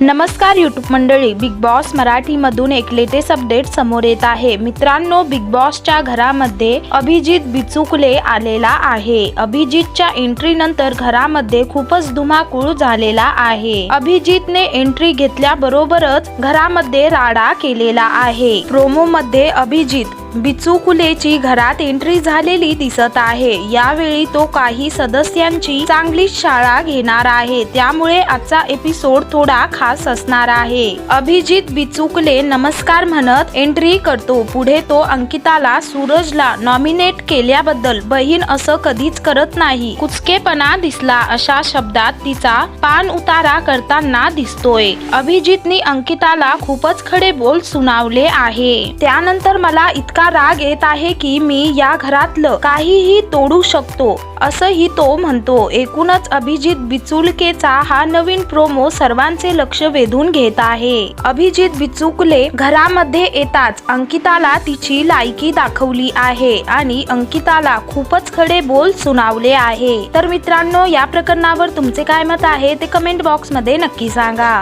नमस्कार यूट्यूब मंडळी big boss मराठीमधून एक लेटेस्ट अपडेट समोर येत आहे. मित्रांनो बिग बॉसच्या घरामध्ये अभिजित बिचुकले आलेला आहे. अभिजितच्या एंट्री नंतर घरामध्ये खूपच धुमाकूळ झालेला आहे. अभिजितने एंट्री घेतल्याबरोबरच घरामध्ये राडा केलेला आहे. प्रोमो मध्ये अभिजित बिचुकुलेची घरात एंट्री झालेली दिसत आहे. यावेळी तो काही सदस्यांची चांगली शाळा घेणार आहे. त्यामुळे आजचा एपिसोड थोडा खास असणार आहे. अभिजित बिचुकले नमस्कार म्हणत एंट्री करतो. पुढे तो अंकिताला सूरजला नॉमिनेट केल्याबद्दल बहीण असं कधीच करत नाही. कुचकेपणा दिसला अशा शब्दात तिचा पान उतारा करताना दिसतोय. अभिजितनी अंकिताला खूपच खडे बोल सुनावले आहे. त्यानंतर मला इतका राग येत आहे की मी या घरातलं काहीही तोडू शकतो असंही तो म्हणतो. एकूणच अभिजित बिचुलकेचा हा नवीन प्रोमो सर्वांचे लक्ष वेधून घेत आहे. अभिजित बिचुकले घरामध्ये येताच अंकिताला तिची लायकी दाखवली आहे आणि अंकिताला खूपच खडे बोल सुनावले आहे. तर मित्रांनो या प्रकरणावर तुमचे काय मत आहे ते कमेंट बॉक्समध्ये नक्की सांगा.